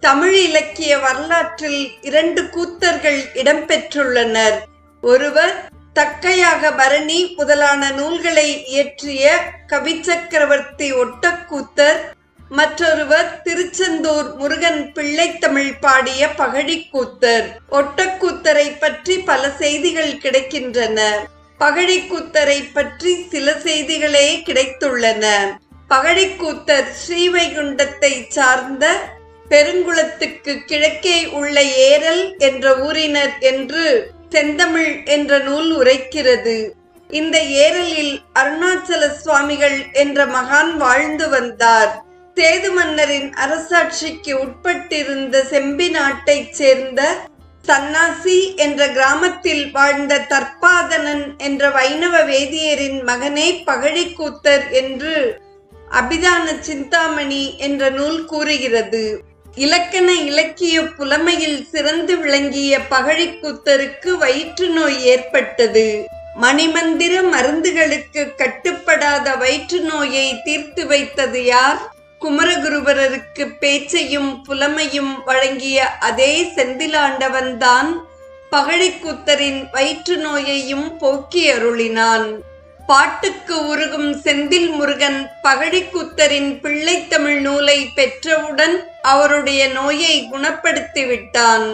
தமிழ் இலக்கிய வரலாற்றில் இரண்டு கூத்தர்கள் இடம்பெற்றுள்ளனர். ஒருவர் தக்கையாக பரணி முதலான நூல்களை இயற்றிய கவிச்சக்கரவர்த்தி ஒட்டக்கூத்தர் மற்றொருவர் திருச்செந்தூர் முருகன் பிள்ளைத்தமிழ் பாடிய பகழிக்கூத்தர் ஒட்டக்கூத்தரை பற்றி பல செய்திகள் கிடைக்கின்றன. பகழிக்கூத்தரை பற்றி சில செய்திகளே கிடைத்துள்ளன. பகழிக்கூத்தர் ஸ்ரீவைகுண்டத்தை சார்ந்த பெருங்குளத்துக்கு கிழக்கே உள்ள ஏரல் என்ற ஊரினர் என்று செந்தமிழ் என்ற நூல் உரைக்கிறது. இந்த ஏரலில் அருணாச்சல சுவாமிகள் என்ற மகான் வாழ்ந்து வந்தார். சேது மன்னரின் அரசாட்சிக்கு உட்பட்டிருந்த செம்பி நாட்டைச் சேர்ந்த சன்னாசி என்ற கிராமத்தில் வாழ்ந்த தற்பாதனன் என்ற வைணவ வேதியரின் மகனே பகழிக்கூத்தர் என்று அபிதான சிந்தாமணி என்ற நூல் கூறுகிறது. இலக்கண இலக்கிய புலமையில் சிறந்து விளங்கிய பகழிக்கூத்தருக்கு வயிற்று நோய் ஏற்பட்டது. மணிமந்திர மருந்துகளுக்கு கட்டுப்படாத வயிற்று நோயை தீர்த்து வைத்தது யார்? குமரகுருபரருக்கு பேச்சையும் புலமையும் வழங்கிய அதே செந்திலாண்டவன்தான் பகழிக்கூத்தரின் வயிற்று நோயையும் போக்கி அருளினான். பாட்டுக்கு உருகும் செந்தில் முருகன் பகழிக்கூத்தரின் பிள்ளைத்தமிழ் நூலை பெற்றவுடன் அவருடைய நோயை குணப்படுத்தி விட்டான்.